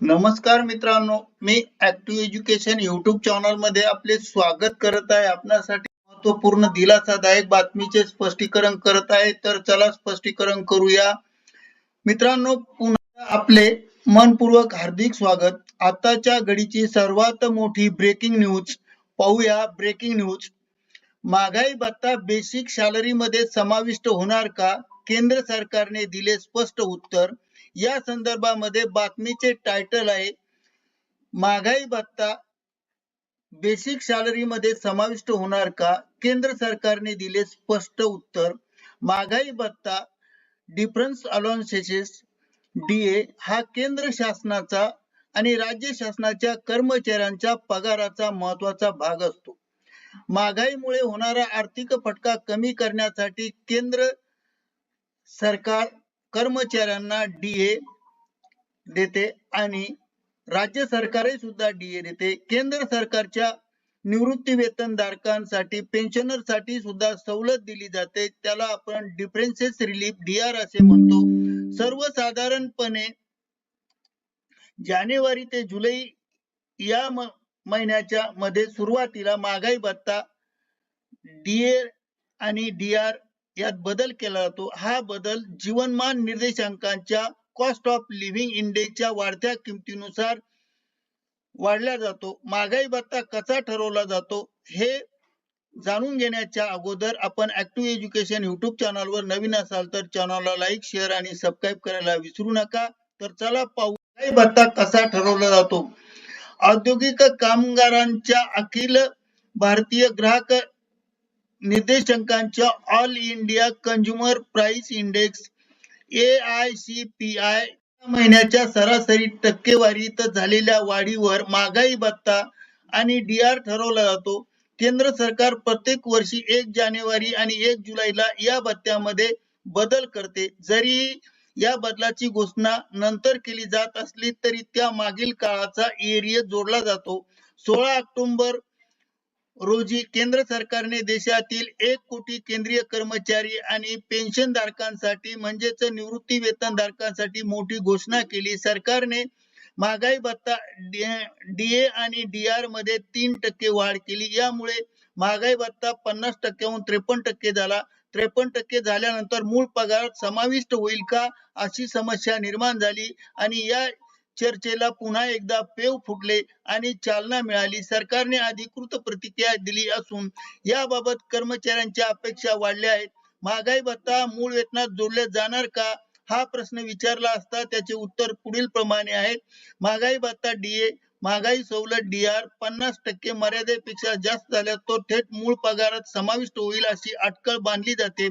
नमस्कार मित्रांनो मी ऍक्टिव्ह एज्युकेशन युट्यूब चॅनलमध्ये आपले स्वागत करत आहे. आपल्यासाठी महत्त्वपूर्ण दिलासादायक बातमीचे स्पष्टीकरण करत आहे. तर चला स्पष्टीकरण करूया. मित्रांनो पुन्हा आपले मनपूर्वक हार्दिक स्वागत. आताच्या घडीची सर्वात मोठी ब्रेकिंग न्यूज पाहूया. ब्रेकिंग न्यूज महागाई भत्ता बेसिक सॅलरी मध्ये समाविष्ट होणार का? केंद्र सरकारने दिले स्पष्ट उत्तर. या संदर्भामध्ये बातमीचे टायटल आहे महागाई भत्ता बेसिक सॅलरी मध्ये समाविष्ट होणार का? केंद्र सरकारने दिले स्पष्ट उत्तर महागाई भत्ता डिफरन्स अलाउन्सेस डीए हा केंद्र शासनाचा आणि राज्य शासनाच्या कर्मचाऱ्यांच्या पगाराचा महत्त्वाचा भाग असतो. महागाईमुळे होणारा आर्थिक फटका कमी करण्यासाठी केंद्र सरकार कर्मचाऱ्यांना डीए देते आणि राज्य सरकारही सुद्धा डीए देते. केंद्र सरकारच्या निवृत्ती वेतन धारकांसाठी पेन्शनरसाठी सुद्धा सवलत दिली जाते. त्याला आपण डिफरन्सेस रिलीफ डीआर असे म्हणतो. सर्वसाधारणपणे जानेवारी ते जुलै या महिन्याच्या मध्ये सुरुवातीला महागाई भत्ता डीए आणि डीआर यात बदल केला जातो. हा बदल जीवनमान निर्देशांकांच्या कॉस्ट ऑफ लिव्हिंग इंडेक्सच्या वाढत्या किमतीनुसार वाढला जातो. महागाई भत्ता कसा ठरवला जातो हे जाणून घेण्याच्या अगोदर आपण ऍक्टिव्ह एज्युकेशन युट्यूब चॅनलवर नवीन असाल तर चॅनलला लाईक शेअर आणि सबस्क्राईब करायला विसरू नका. तर चला पाहू महागाई भत्ता कसा ठरवला जातो. औद्योगिक कामगारांच्या अखिल भारतीय ग्राहक निर्देशांकांच्या all India consumer price index A I C P I महिन्याच्या सरासरी टक्केवारीत झालेल्या वाढीवर महागाई भत्ता आणि डी आर ठरवला जातो. केंद्र सरकार प्रत्येक वर्षी एक जानेवारी आणि एक जुलैला या भत्त्यामध्ये बदल करते. जरी या बदलाची घोषणा नंतर केली जात असली तरी त्या मागील काळाचा एरिया जोडला जातो. सोळा ऑक्टोबर रोजी केंद्र सरकारने देशातील एक कोटी केंद्रीय कर्मचारी आणि पेन्शन धारकांसाठी म्हणजेच निवृत्ती वेतन धारकांसाठी मोठी घोषणा केली. सरकारने महागाई भत्ता डीए आणि डीआरमध्ये तीन टक्के वाढ केली. यामुळे महागाई भत्ता पन्नास टक्क्याहून त्रेपन्न टक्के झाला. त्रेपन्न टक्के झाल्यानंतर मूळ पगार समाविष्ट होईल का अशी समस्या निर्माण झाली आणि या चर्चेला पुन्हा एकदा पेव फुटले आणि चालना मिळाली. सरकारने अधिकृत प्रतिक्रिया दिली असून याबाबत कर्मचाऱ्यांच्या अपेक्षा वाढल्या आहेत. महागाई भत्ता मूळ वेतनात जोडले जाणार का? हा प्रश्न विचारला असता त्याचे उत्तर पुढील प्रमाणे आहे. महागाई भत्ता डीए महागाई सवलत डीआर पन्नास टक्के मर्यादेपेक्षा जास्त झाल्यास तो थेट मूळ पगारात समाविष्ट होईल अशी अटकळ बांधली जाते.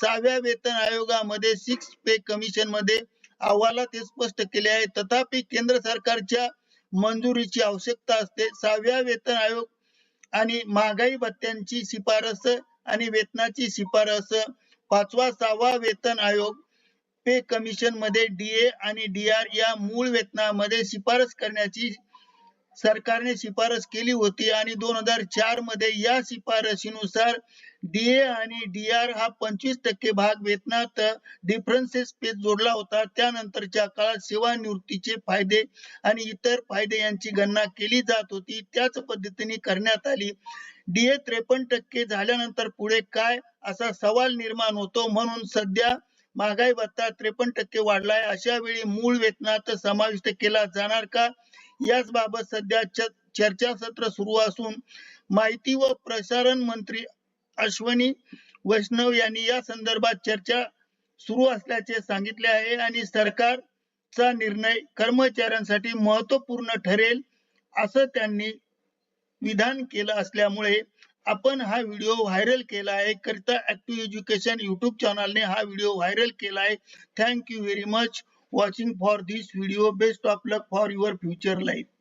सहाव्या वेतन आयोगामध्ये सिक्स पे कमिशनमध्ये अहवालात हे स्पष्ट केले आहे. तथापि केंद्र सरकारच्या मंजुरीची आवश्यकता असते. सहाव्या वेतन आयोग आणि महागाई भत्त्यांची शिफारस आणि वेतनाची शिफारस. पाचवा सहावा वेतन आयोग पे कमिशनमध्ये डीए आणि डीआर या मूळ वेतनामध्ये शिफारस करण्याची सरकारने शिफारस केली होती आणि दोन हजार चारमध्ये या शिफारशीनुसार डीए आणि डी आर हा पंचवीस टक्के भाग वेतनात डिफरन्सेस पे जोडला होता. त्यानंतरच्या काळात सेवानिवृत्तीचे फायदे आणि इतर फायदे यांची गणना केली जात होती. त्याच पद्धतीने करण्यात आली. डीए त्रेपन्न टक्के झाल्यानंतर पुढे काय असा सवाल निर्माण होतो? म्हणून सध्या महागाई भत्ता त्रेपन्न टक्के वाढलाय. अशा वेळी मूळ वेतनात समाविष्ट केला जाणार का? याच बाबत सध्या चर्चासत्र सुरू असून माहिती व प्रसारण मंत्री अश्वनी वैष्णव यांनी या संदर्भात चर्चा सुरू असल्याचे सांगितले आहे आणि सरकारचा निर्णय कर्मचाऱ्यांसाठी महत्त्वपूर्ण ठरेल असं त्यांनी विधान केलं असल्यामुळे आपण हा व्हिडिओ व्हायरल केला आहे. करिता ऍक्टिव्ह एज्युकेशन युट्यूब चॅनलने हा व्हिडिओ व्हायरल केला आहे. Thank you very much. watching for this video best of luck for your future life.